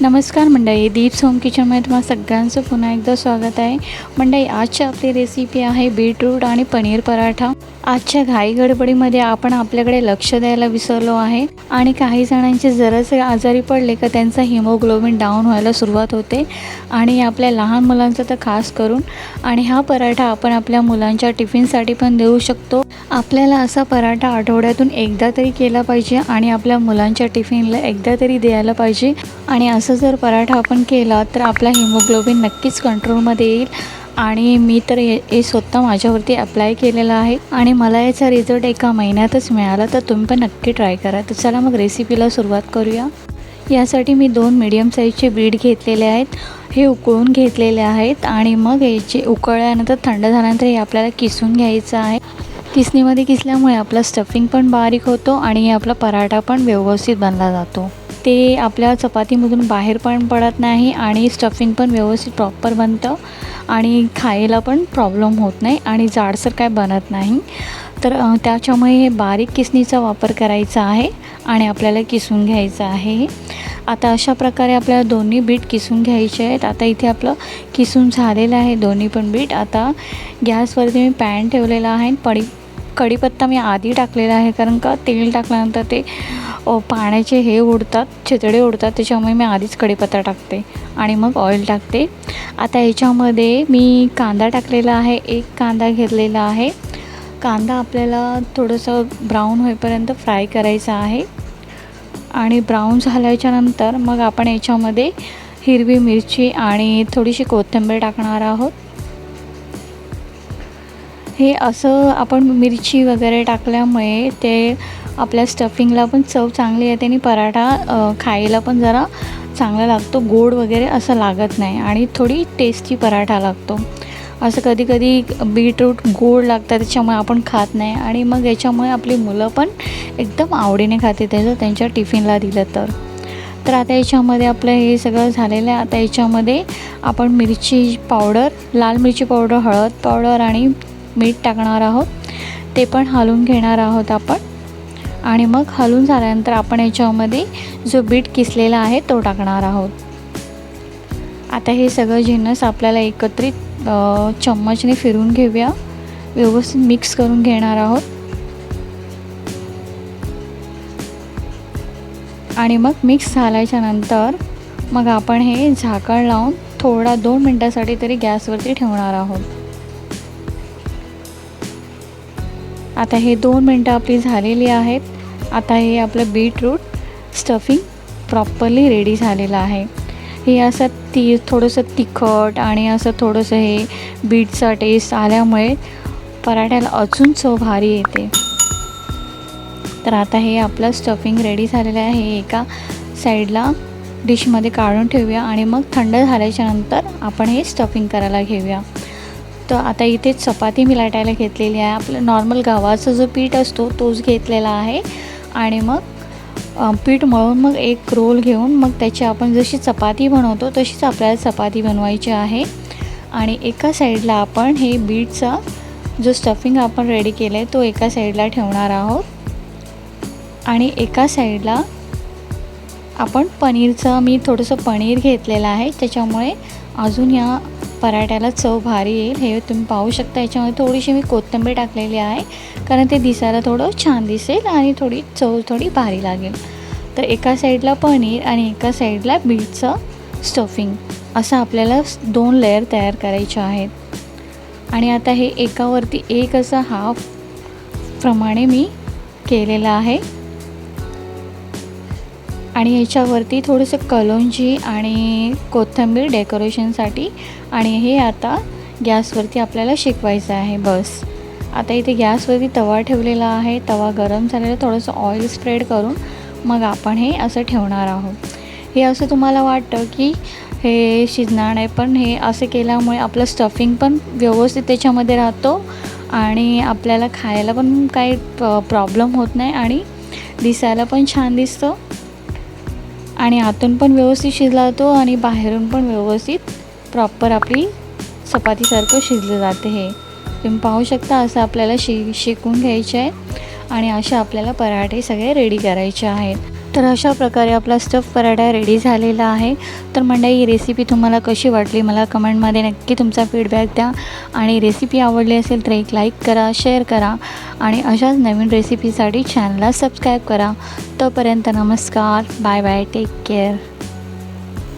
नमस्कार मंडळी दीप्स होम किचनमध्ये तुम्हाला सगळ्यांचं पुन्हा एकदा स्वागत आहे. मंडळी आजची आपली रेसिपी आहे बीटरूट आणि पनीर पराठा. आजच्या घाई गडबडीमध्ये आपण आपल्याकडे लक्ष द्यायला विसरलो आहे आणि काही जणांचे जरासे आजारी पडले का त्यांचा हिमोग्लोबिन डाऊन व्हायला सुरुवात होते. आणि आपल्या लहान मुलांचं तर खास करून. आणि हा पराठा आपण आपल्या मुलांच्या टिफिनसाठी पण देऊ शकतो. आपल्याला असा पराठा आठवड्यातून एकदा तरी केला पाहिजे आणि आपल्या मुलांच्या टिफिनला एकदा तरी द्यायला पाहिजे. आणि असं जर पराठा आपण केला तर आपला हिमोग्लोबिन नक्कीच कंट्रोलमध्ये येईल. आणि मी तर हे हे स्वतः माझ्यावरती अप्लाय केलेलं आहे. आणि मला याचा रिझल्ट एका महिन्यातच मिळाला तर तुम्ही पण नक्की ट्राय करा. तर चला मग रेसिपीला सुरुवात करूया. यासाठी मी दोन मीडियम साईजचे बीट घेतलेले आहेत. हे उकळून घेतलेले आहेत. आणि मग याचे उकळल्यानंतर थंड झाल्यानंतर हे आपल्याला किसून घ्यायचं आहे. किसणीमध्ये किसल्यामुळे आपला स्टफिंग पण बारीक होतो आणि आपला पराठा पण व्यवस्थित बनला जातो. ते आपल्या चपातीमधून बाहेर पण पडत नाही आणि स्टफिंग पण व्यवस्थित प्रॉपर बनतं. आणि खायला पण प्रॉब्लेम होत नाही आणि जाडसर काय बनत नाही. तर त्याच्यामुळे हे बारीक किसणीचा वापर करायचा आहे आणि आपल्याला किसून घ्यायचं आहे हे. आता अशा प्रकारे आपल्याला दोन्ही बीट किसून घ्यायचे आहेत. आता इथे आपलं किसून झालेलं आहे दोन्ही पण बीट. आता गॅसवरती मी पॅन ठेवलेला आहे पडी कढीपत्ता मी आधी टाकलेला आहे कारण का तेल टाकल्यानंतर ते पाण्याचे हे उडतात छितडे उडतात त्याच्यामुळे मी आधीच कढीपत्ता टाकते आणि मग ऑइल टाकते. आता याच्यामध्ये मी कांदा टाकलेला आहे एक कांदा घेतलेला आहे. कांदा आपल्याला थोडंसं ब्राऊन होईपर्यंत फ्राय करायचा आहे. आणि ब्राऊन झाल्याच्यानंतर मग आपण याच्यामध्ये हिरवी मिरची आणि थोडीशी कोथिंबीर टाकणार आहोत. हे असं आपण मिरची वगैरे टाकल्यामुळे ते आपल्या स्टफिंगला पण चव चांगली येते आणि पराठा खायला पण जरा चांगला लागतो. गोड वगैरे असं लागत नाही आणि थोडी टेस्टी पराठा लागतो. असं कधी कधी बीटरूट गोड लागतं त्याच्यामुळे आपण खात नाही. आणि मग याच्यामुळे आपली मुलं पण एकदम आवडीने खाते त्याचं त्यांच्या टिफिनला दिलं तर. तर आता याच्यामध्ये आपलं हे सगळं झालेलं आहे. आता याच्यामध्ये आपण मिरची पावडर लाल मिरची पावडर हळद पावडर आणि मीठ टाकणार आहोत. ते पण हलवून घेणार आहोत आपण. आणि मग हलून झाल्यानंतर आपण याच्यामध्ये जो बीट किसलेला आहे तो टाकणार आहोत. आता हे सगळं जिन्नस आपल्याला एकत्रित चम्मचने फिरून घेऊया. व्यवस्थित मिक्स करून घेणार आहोत. आणि मग मिक्स झाल्याच्यानंतर मग आपण हे झाकण लावून थोडा दोन मिनटासाठी तरी गॅसवरती ठेवणार आहोत. आता हे दोन मिनटं आपली झालेली आहेत. आता हे आपलं बीटरूट स्टफिंग प्रॉपरली रेडी झालेलं आहे. हे असं ती थोडंसं तिखट आणि असं थोडंसं हे बीटचा टेस्ट आल्यामुळे पराठ्याला अजून चव भारी येते. तर आता हे आपलं स्टफिंग रेडी झालेलं आहे. हे एका साईडला डिशमध्ये काढून ठेवूया आणि मग थंड झाल्याच्यानंतर आपण हे स्टफिंग करायला घेऊया. तर आता इथे चपाती मी लाटायला घेतलेली आहे. आपलं नॉर्मल गव्हाचा जो पीठ असतो तोच घेतलेला आहे. आणि मग पीठ मळून मग एक रोल घेऊन मग त्याची आपण जशी चपाती बनवतो तशीच आपल्याला चपाती बनवायची आहे. आणि एका साईडला आपण हे बीटचा जो स्टफिंग आपण रेडी केलं आहे तो एका साईडला ठेवणार आहोत. आणि एका साईडला आपण पनीरचं मी थोडंसं पनीर घेतलेलं आहे त्याच्यामुळे अजून या पराठ्याला चव भारी येईल. हे तुम्ही पाहू शकता. याच्यामध्ये थोडीशी मी कोथिंबीर टाकलेली आहे. कारण ते दिसायला थोडं छान दिसेल आणि थोडी चव थोडी भारी लागेल. तर एका साईडला पनीर आणि एका साईडला बीटचं स्टफिंग. असं आपल्याला दोन लेअर तयार करायचे आहेत. आणि आता हे एकावरती एक असं हाफ प्रमाणे मी केलेलं आहे. आणि याच्यावरती थोडंसं कलोंजी आणि कोथिंबीर डेकोरेशनसाठी आणि हे आता गॅसवरती आपल्याला शिकवायचं आहे बस. आता इथे गॅसवरती तवा ठेवलेला आहे तवा गरम झालेला थोडंसं ऑइल स्प्रेड करून मग आपण हे असं ठेवणार आहोत. हे असं तुम्हाला वाटतं की हे शिजणार नाही पण हे असं केल्यामुळे आपलं स्टफिंग पण व्यवस्थित त्याच्यामध्ये राहतो आणि आपल्याला खायला पण काही प्रॉब्लेम होत नाही आणि दिसायला पण छान दिसतं. आणि आतून पण व्यवस्थित शिजला जातो आणि बाहेरून पण व्यवस्थित प्रॉपर आपली चपातीसारखं शिजलं जाते हे. तुम्ही पाहू शकता असं आपल्याला शि शिकून घ्यायचे आहे आणि असे आपल्याला पराठे सगळे रेडी करायचे आहेत. तर अशा प्रकारे आपला स्टफ पराठा रेडी झालेला आहे. तर मंडळी ही रेसिपी तुम्हाला कशी वाटली? मला कमेंटमध्ये नक्की तुमचा फीडबॅक द्या. आणि रेसिपी आवडली असेल तर एक लाईक करा शेअर करा. आणि अशाच नवीन रेसिपीसाठी चॅनलला सबस्क्राईब करा. तोपर्यंत नमस्कार. Bye bye take care